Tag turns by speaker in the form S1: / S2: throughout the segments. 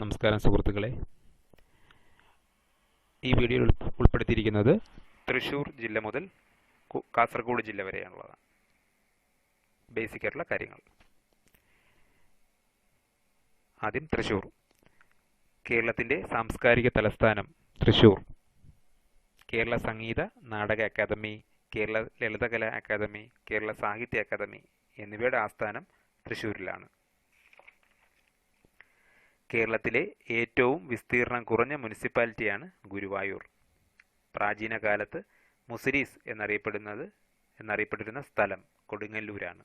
S1: നമസ്കാരം സുഹൃത്തുക്കളെ. ഈ വീഡിയോ ഉൾപ്പെടുത്തിയിരിക്കുന്നത് തൃശ്ശൂർ ജില്ല മുതൽ കാസർഗോഡ് ജില്ല വരെയാണുള്ളതാണ് ബേസിക് ആയിട്ടുള്ള കാര്യങ്ങൾ. ആദ്യം തൃശ്ശൂർ കേരളത്തിന്റെ സാംസ്കാരിക തലസ്ഥാനം Thrissur Kerala Sangeetha Nataka academy Kerala Lalithakala academy Kerala Sahitya academy എന്നിവയുടെ ആസ്ഥാനം തൃശ്ശൂരിലാണ് കേരളത്തിലെ ഏറ്റവും വിസ്തീർണം കുറഞ്ഞ മുനിസിപ്പാലിറ്റിയാണ് ഗുരുവായൂർ. പ്രാചീന കാലത്ത് മുസിരീസ് എന്നറിയപ്പെടുന്നത് എന്നറിയപ്പെട്ടിരുന്ന സ്ഥലം കൊടുങ്ങല്ലൂരാണ്.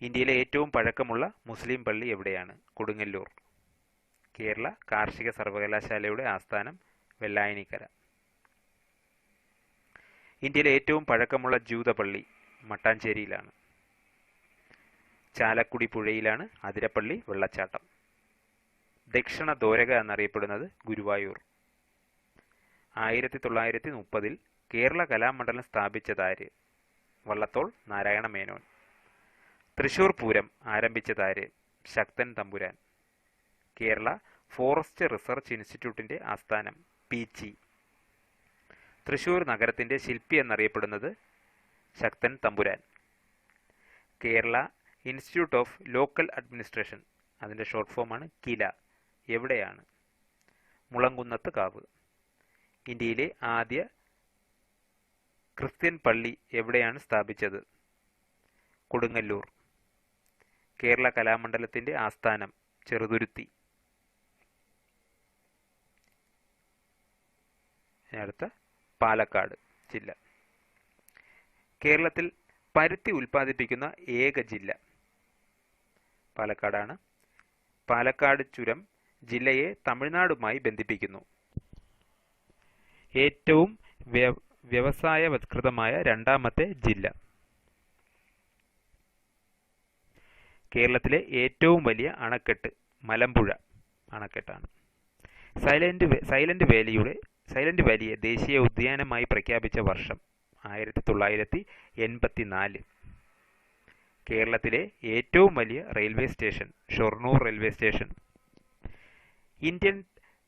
S1: ഇന്ത്യയിലെ ഏറ്റവും പഴക്കമുള്ള മുസ്ലിം പള്ളി എവിടെയാണ്? കൊടുങ്ങല്ലൂർ. കേരള കാർഷിക സർവകലാശാലയുടെ ആസ്ഥാനം വെള്ളായണിക്കര. ഇന്ത്യയിലെ ഏറ്റവും പഴക്കമുള്ള ജൂതപള്ളി മട്ടാഞ്ചേരിയിലാണ്. ചാലക്കുടി പുഴയിലാണ് അതിരപ്പള്ളി വെള്ളച്ചാട്ടം. ദക്ഷിണ ദോരക എന്നറിയപ്പെടുന്നത് ഗുരുവായൂർ. ആയിരത്തി തൊള്ളായിരത്തി മുപ്പതിൽ കേരള കലാമണ്ഡലം സ്ഥാപിച്ചതാര്? വള്ളത്തോൾ നാരായണ മേനോൻ. തൃശൂർ പൂരം ആരംഭിച്ചതാര്? ശക്തൻ തമ്പുരാൻ. കേരള ഫോറസ്റ്റ് റിസർച്ച് ഇൻസ്റ്റിറ്റ്യൂട്ടിന്റെ ആസ്ഥാനം പീച്ചി. തൃശൂർ നഗരത്തിന്റെ ശില്പി എന്നറിയപ്പെടുന്നത് Sakthan Thampuran. Kerala institute of local administration അതിന്റെ ഷോർട്ട് ഫോമാണ് കില. എവിടെയാണ്? മുളങ്കുന്നത്ത് കാവ്. ഇന്ത്യയിലെ ആദ്യ ക്രിസ്ത്യൻ പള്ളി എവിടെയാണ് സ്ഥാപിച്ചത്? കൊടുങ്ങല്ലൂർ. കേരള കലാമണ്ഡലത്തിന്റെ ആസ്ഥാനം ചെറുതുരുത്തി. അടുത്ത പാലക്കാട് ജില്ല. കേരളത്തിൽ പരുത്തി ഉൽപ്പാദിപ്പിക്കുന്ന ഏക ജില്ല. പാലക്കാടാണ്. പാലക്കാട് ചുരം ജില്ലയെ തമിഴ്നാടുമായി ബന്ധിപ്പിക്കുന്നു. ഏറ്റവും വ്യ- വ്യവസായവത്കൃതമായ രണ്ടാമത്തെ ജില്ല. കേരളത്തിലെ ഏറ്റവും വലിയ അണക്കെട്ട് മലമ്പുഴ അണക്കെട്ടാണ്. സൈലന്റ് സൈലന്റ് വാലിയുടെ സൈലന്റ് വാലിയെ ദേശീയ ഉദ്യാനമായി പ്രഖ്യാപിച്ച വർഷം ആയിരത്തി തൊള്ളായിരത്തി എൺപത്തിനാല്. കേരളത്തിലെ ഏറ്റവും വലിയ railway station Shoranur railway station. Indian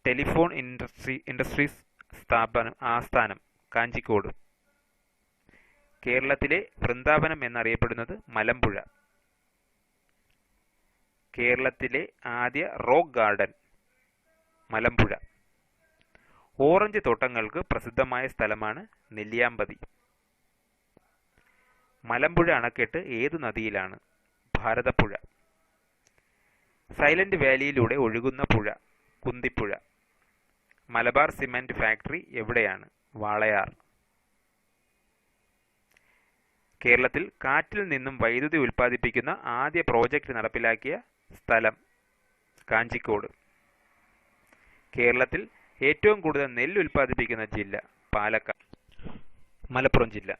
S1: telephone industry industries സ്ഥാപനം ആസ്ഥാനം കാഞ്ചിക്കോട്. കേരളത്തിലെ വൃന്ദാവനം എന്നറിയപ്പെടുന്നത് മലമ്പുഴ. കേരളത്തിലെ ആദ്യ റോക്ക് ഗാർഡൻ മലമ്പുഴ. ഓറഞ്ച് തോട്ടങ്ങൾക്ക് പ്രസിദ്ധമായ സ്ഥലമാണ് നെല്ലിയാമ്പതി. മലമ്പുഴ അണക്കെട്ട് ഏതു നദിയിലാണ്? ഭാരതപ്പുഴ. സൈലന്റ് വാലിയിലൂടെ ഒഴുകുന്ന പുഴ കുന്തിപ്പുഴ. മലബാർ സിമന്റ് ഫാക്ടറി എവിടെയാണ്? വാളയാർ. കേരളത്തിൽ കാറ്റിൽ നിന്നും വൈദ്യുതി ഉൽപ്പാദിപ്പിക്കുന്ന ആദ്യ പ്രോജക്റ്റ് നടപ്പിലാക്കിയ സ്ഥലം കാഞ്ചിക്കോട്. കേരളത്തിൽ ഏറ്റവും കൂടുതൽ നെല്ല് ഉൽപ്പാദിപ്പിക്കുന്ന ജില്ല പാലക്കാട്. മലപ്പുറം ജില്ല.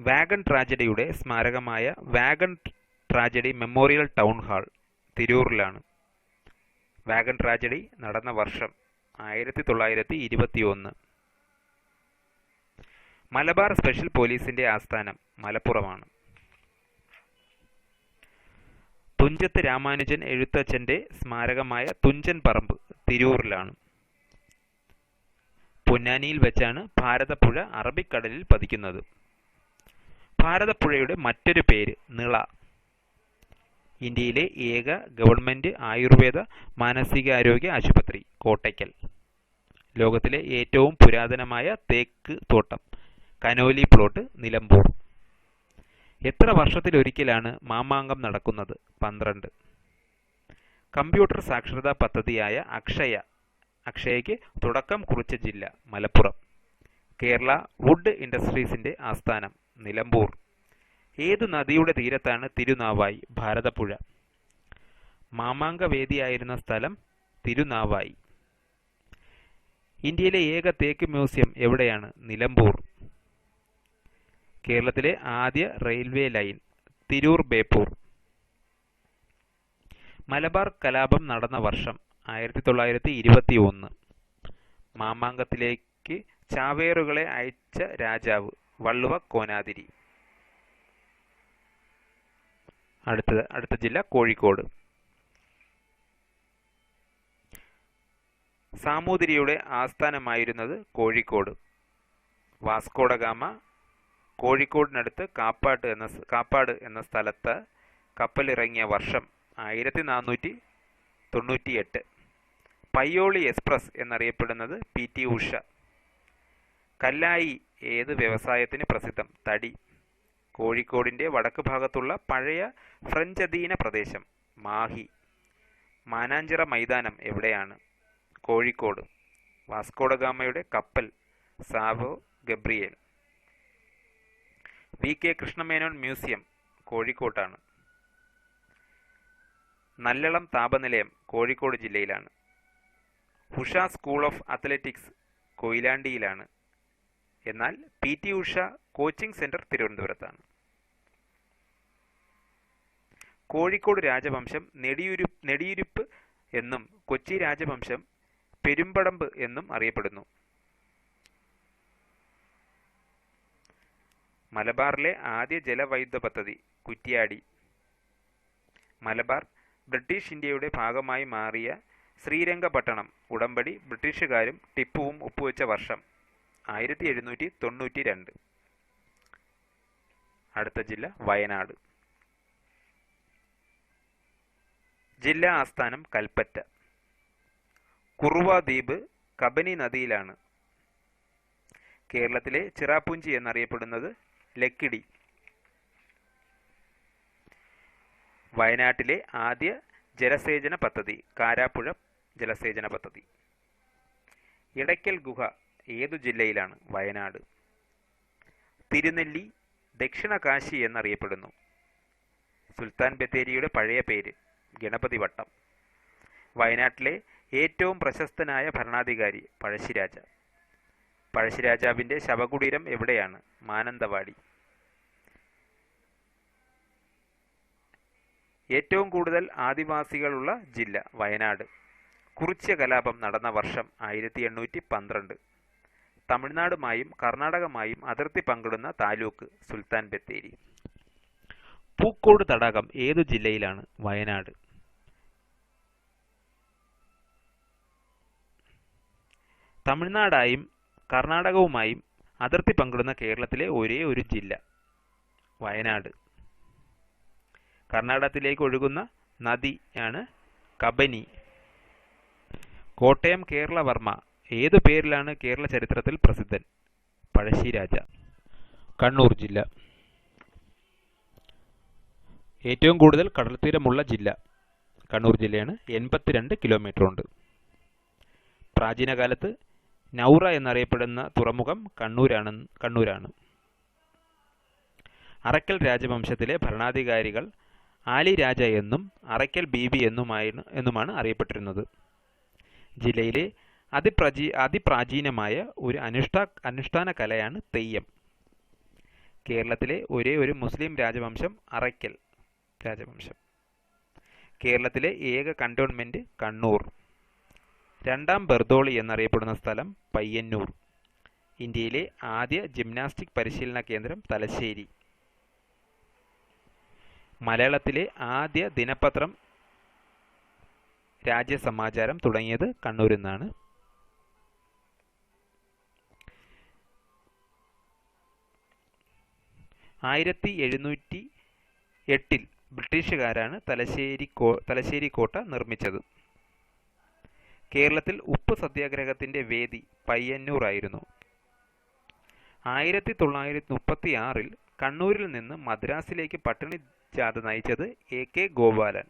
S1: വാഗൺ ട്രാജഡിയുടെ സ്മാരകമായ wagon tragedy memorial town hall തിരൂരിലാണ്. Wagon tragedy നടന്ന വർഷം ആയിരത്തി തൊള്ളായിരത്തി ഇരുപത്തി ഒന്ന് മലബാർ സ്പെഷ്യൽ പോലീസിന്റെ ആസ്ഥാനം മലപ്പുറമാണ്. തുഞ്ചത്ത് രാമാനുജൻ എഴുത്തച്ഛന്റെ സ്മാരകമായ തുഞ്ചൻ പറമ്പ് തിരൂരിലാണ്. പൊന്നാനിയിൽ വെച്ചാണ് ഭാരതപ്പുഴ അറബിക്കടലിൽ പതിക്കുന്നത്. ഭാരതപ്പുഴയുടെ മറ്റൊരു പേര് നിള. ഇന്ത്യയിലെ ഏക ഗവൺമെന്റ് ആയുർവേദ മാനസികാരോഗ്യ ആശുപത്രി കോട്ടയ്ക്കൽ. ലോകത്തിലെ ഏറ്റവും പുരാതനമായ തേക്ക് തോട്ടം കനോലി പ്ലോട്ട് നിലമ്പൂർ. എത്ര വർഷത്തിലൊരിക്കലാണ് മാമാങ്കം നടക്കുന്നത്? പന്ത്രണ്ട്. കമ്പ്യൂട്ടർ സാക്ഷരതാ പദ്ധതിയായ അക്ഷയ അക്ഷയയ്ക്ക് തുടക്കം കുറിച്ച ജില്ല മലപ്പുറം. കേരള വുഡ് ഇൻഡസ്ട്രീസിന്റെ ആസ്ഥാനം നിലമ്പൂർ. ഏതു നദിയുടെ തീരത്താണ് തിരുനാവായി? ഭാരതപ്പുഴ. മാമാങ്ക വേദിയായിരുന്ന സ്ഥലം തിരുനാവായി. ഇന്ത്യയിലെ ഏക തേക്ക് മ്യൂസിയം എവിടെയാണ്? നിലമ്പൂർ. കേരളത്തിലെ ആദ്യ റെയിൽവേ ലൈൻ തിരൂർ ബേപ്പൂർ. മലബാർ കലാപം നടന്ന വർഷം ആയിരത്തി തൊള്ളായിരത്തി ഇരുപത്തി ഒന്ന് മാമാങ്കത്തിലേക്ക് ചാവേറുകളെ അയച്ച രാജാവ് വള്ളുവ കോനാതിരി. അടുത്തത് അടുത്ത ജില്ല കോഴിക്കോട്. സാമൂതിരിയുടെ ആസ്ഥാനമായിരുന്നത് കോഴിക്കോട്. വാസ്കോഡഗാമ കോഴിക്കോടിനടുത്ത് കാപ്പാട് എന്ന കാപ്പാട് എന്ന സ്ഥലത്ത് കപ്പലിറങ്ങിയ വർഷം ആയിരത്തി നാനൂറ്റി തൊണ്ണൂറ്റിയെട്ട് പയ്യോളി എക്സ്പ്രസ് എന്നറിയപ്പെടുന്നത് പി ടി ഉഷ. കല്ലായി ഏത് വ്യവസായത്തിന് പ്രസിദ്ധം? തടി. കോഴിക്കോടിന്റെ വടക്ക് ഭാഗത്തുള്ള പഴയ ഫ്രഞ്ച് അധീന പ്രദേശം മാഹി. മാനാഞ്ചിറ മൈതാനം എവിടെയാണ്? കോഴിക്കോട്. വാസ്കോഡഗാമയുടെ കപ്പൽ Sao Gabriel. V K Krishna Menon museum കോഴിക്കോട്ടാണ്. Nallalam താപനിലയം കോഴിക്കോട് ജില്ലയിലാണ്. ഉഷ സ്കൂൾ ഓഫ് അത്ലറ്റിക്സ് കൊയിലാണ്ടിയിലാണ്. എന്നാൽ P T Usha coaching centre തിരുവനന്തപുരത്താണ്. കോഴിക്കോട് രാജവംശം നെടിയുരു നെടിയുരുപ്പ് എന്നും കൊച്ചി രാജവംശം പെരുമ്പടമ്പ് എന്നും അറിയപ്പെടുന്നു. മലബാറിലെ ആദ്യ ജലവൈദ്യുത പദ്ധതി കുറ്റിയാടി. മലബാർ ബ്രിട്ടീഷ് ഇന്ത്യയുടെ ഭാഗമായി മാറിയ ശ്രീരംഗപട്ടണം ഉടമ്പടി ബ്രിട്ടീഷുകാരും ടിപ്പുവും ഒപ്പുവെച്ച വർഷം. ആയിരത്തി എഴുന്നൂറ്റി തൊണ്ണൂറ്റി രണ്ട് അടുത്ത ജില്ല വയനാട്. ജില്ലാ ആസ്ഥാനം കൽപ്പറ്റ. കുറുവ ദ്വീപ് കബനി നദിയിലാണ്. കേരളത്തിലെ ചിറാപ്പുഞ്ചി എന്നറിയപ്പെടുന്നത് ലക്കിടി. വയനാട്ടിലെ ആദ്യ ജലസേചന പദ്ധതി കാരാപ്പുഴ ജലസേചന പദ്ധതി. ഇടയ്ക്കൽ ഗുഹ ഏതു ജില്ലയിലാണ് വയനാട്? തിരുനെല്ലി ദക്ഷിണ കാശി എന്നറിയപ്പെടുന്നു. സുൽത്താൻ ബത്തേരിയുടെ പഴയ പേര് ഗണപതി വട്ടം. വയനാട്ടിലെ ഏറ്റവും പ്രശസ്തനായ ഭരണാധികാരി പഴശ്ശിരാജ. പഴശ്ശിരാജാവിന്റെ ശവകുടീരം എവിടെയാണ്? മാനന്തവാടി. ഏറ്റവും കൂടുതൽ ആദിവാസികളുള്ള ജില്ല വയനാട്. കുറിച്യ കലാപം നടന്ന വർഷം ആയിരത്തി എണ്ണൂറ്റി പന്ത്രണ്ട്. തമിഴ്നാടുമായും കർണാടകമായും അതിർത്തി പങ്കിടുന്ന താലൂക്ക് സുൽത്താൻ ബത്തേരി. പൂക്കോട് തടാകം ഏതു ജില്ലയിലാണ്? വയനാട്. തമിഴ്നാടായും കർണാടകവുമായും അതിർത്തി പങ്കിടുന്ന കേരളത്തിലെ ഒരേ ഒരു ജില്ല വയനാട്. കർണാടകത്തിലേക്ക് ഒഴുകുന്ന നദിയാണ് കബനി. കോട്ടയം കേരളവർമ്മ ഏതു പേരിലാണ് കേരള ചരിത്രത്തിൽ പ്രസിദ്ധൻ? പഴശ്ശിരാജ കണ്ണൂർ ജില്ല. ഏറ്റവും കൂടുതൽ കടൽത്തീരമുള്ള ജില്ല കണ്ണൂർ ജില്ലയാണ്. എൺപത്തിരണ്ട് കിലോമീറ്റർ ഉണ്ട് പ്രാചീന കാലത്ത് നൗറ എന്നറിയപ്പെടുന്ന തുറമുഖം കണ്ണൂരാണ് കണ്ണൂരാണ്. അറക്കൽ രാജവംശത്തിലെ ഭരണാധികാരികൾ ആലി രാജ എന്നും അറക്കൽ ബീബി എന്നുമായി എന്നുമാണ് അറിയപ്പെട്ടിരുന്നത്. ജില്ലയിലെ അതിപ്രചീ അതിപ്രാചീനമായ ഒരു അനുഷ്ഠാ അനുഷ്ഠാന കലയാണ് തെയ്യം. കേരളത്തിലെ ഒരേ ഒരു മുസ്ലിം രാജവംശം അറയ്ക്കൽ രാജവംശം. കേരളത്തിലെ ഏക കണ്ടോൺമെന്റ് കണ്ണൂർ. രണ്ടാം ബെർദോളി എന്നറിയപ്പെടുന്ന സ്ഥലം പയ്യന്നൂർ. ഇന്ത്യയിലെ ആദ്യ ജിംനാസ്റ്റിക് പരിശീലന കേന്ദ്രം തലശ്ശേരി. മലയാളത്തിലെ ആദ്യ ദിനപത്രം രാജ്യസമാചാരം തുടങ്ങിയത് കണ്ണൂരിൽ നിന്നാണ് ആയിരത്തി എഴുന്നൂറ്റി എട്ടിൽ ബ്രിട്ടീഷുകാരാണ് തലശ്ശേരി കോ തലശ്ശേരി കോട്ട നിർമ്മിച്ചത്. കേരളത്തിൽ ഉപ്പ് സത്യാഗ്രഹത്തിന്റെ വേദി പയ്യന്നൂർ ആയിരുന്നു ആയിരത്തി തൊള്ളായിരത്തി മുപ്പത്തി ആറിൽ കണ്ണൂരിൽ നിന്ന് മദ്രാസിലേക്ക് പട്ടിണി ജാഥ നയിച്ചത് എ കെ ഗോപാലൻ.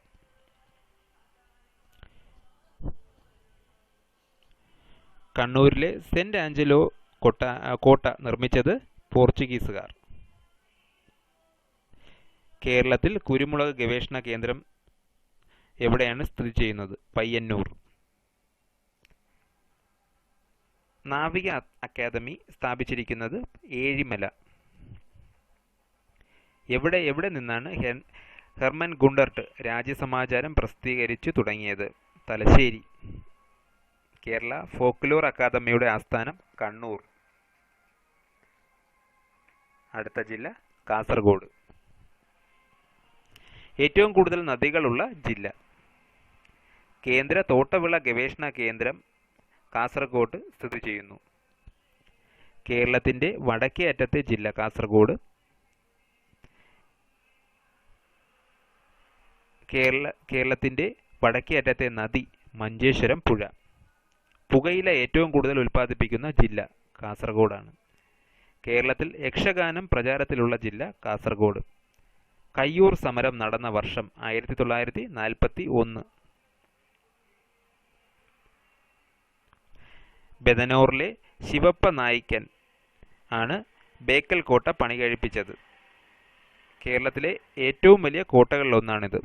S1: കണ്ണൂരിലെ സെന്റ് ആഞ്ചലോ കോട്ട കോട്ട നിർമ്മിച്ചത് പോർച്ചുഗീസുകാർ. കേരളത്തിൽ കുരുമുളക് ഗവേഷണ കേന്ദ്രം എവിടെയാണ് സ്ഥിതി ചെയ്യുന്നത്? പയ്യന്നൂർ. നാവിക അക്കാദമി സ്ഥാപിച്ചിരിക്കുന്നത് ഏഴിമല. എവിടെ എവിടെ നിന്നാണ് ഹെർമൻ ഗുണ്ടർട്ട് രാജ്യസമാചാരം പ്രസിദ്ധീകരിച്ചു തുടങ്ങിയത്? തലശ്ശേരി. കേരള ഫോക്ലോർ അക്കാദമിയുടെ ആസ്ഥാനം കണ്ണൂർ. അടുത്ത ജില്ല കാസർഗോഡ്. ഏറ്റവും കൂടുതൽ നദികളുള്ള ജില്ല. കേന്ദ്ര തോട്ടവിള ഗവേഷണ കേന്ദ്രം കാസർഗോഡ് സ്ഥിതി ചെയ്യുന്നു. കേരളത്തിന്റെ വടക്കേ അറ്റത്തെ ജില്ല കാസർഗോഡ്. കേരള കേരളത്തിന്റെ വടക്കേ അറ്റത്തെ നദി മഞ്ചേശ്വരം പുഴ. പുകയില ഏറ്റവും കൂടുതൽ ഉൽപ്പാദിപ്പിക്കുന്ന ജില്ല കാസർഗോഡാണ്. കേരളത്തിൽ യക്ഷഗാനം പ്രചാരത്തിലുള്ള ജില്ല കാസർഗോഡ്. കയ്യൂർ സമരം നടന്ന വർഷം ആയിരത്തി തൊള്ളായിരത്തി നാൽപ്പത്തി ഒന്ന് ബെദനോറിലെ ശിവപ്പ നായിക്കൻ ആണ് ബേക്കൽ കോട്ട പണി കഴിപ്പിച്ചത്. കേരളത്തിലെ ഏറ്റവും വലിയ കോട്ടകളിലൊന്നാണിത്.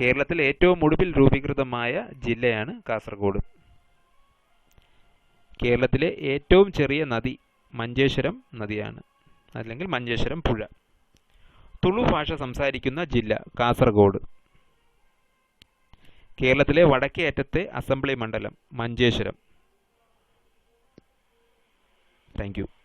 S1: കേരളത്തിൽ ഏറ്റവും ഒടുവിൽ രൂപീകൃതമായ ജില്ലയാണ് കാസർഗോഡ്. കേരളത്തിലെ ഏറ്റവും ചെറിയ നദി മഞ്ചേശ്വരം നദിയാണ്. അല്ലെങ്കിൽ മഞ്ചേശ്വരം പുഴ. തുളു ഭാഷ സംസാരിക്കുന്ന ജില്ല കാസർഗോഡ്. കേരളത്തിലെ വടക്കേ അറ്റത്തെ അസംബ്ലി മണ്ഡലം മഞ്ചേശ്വരം. താങ്ക്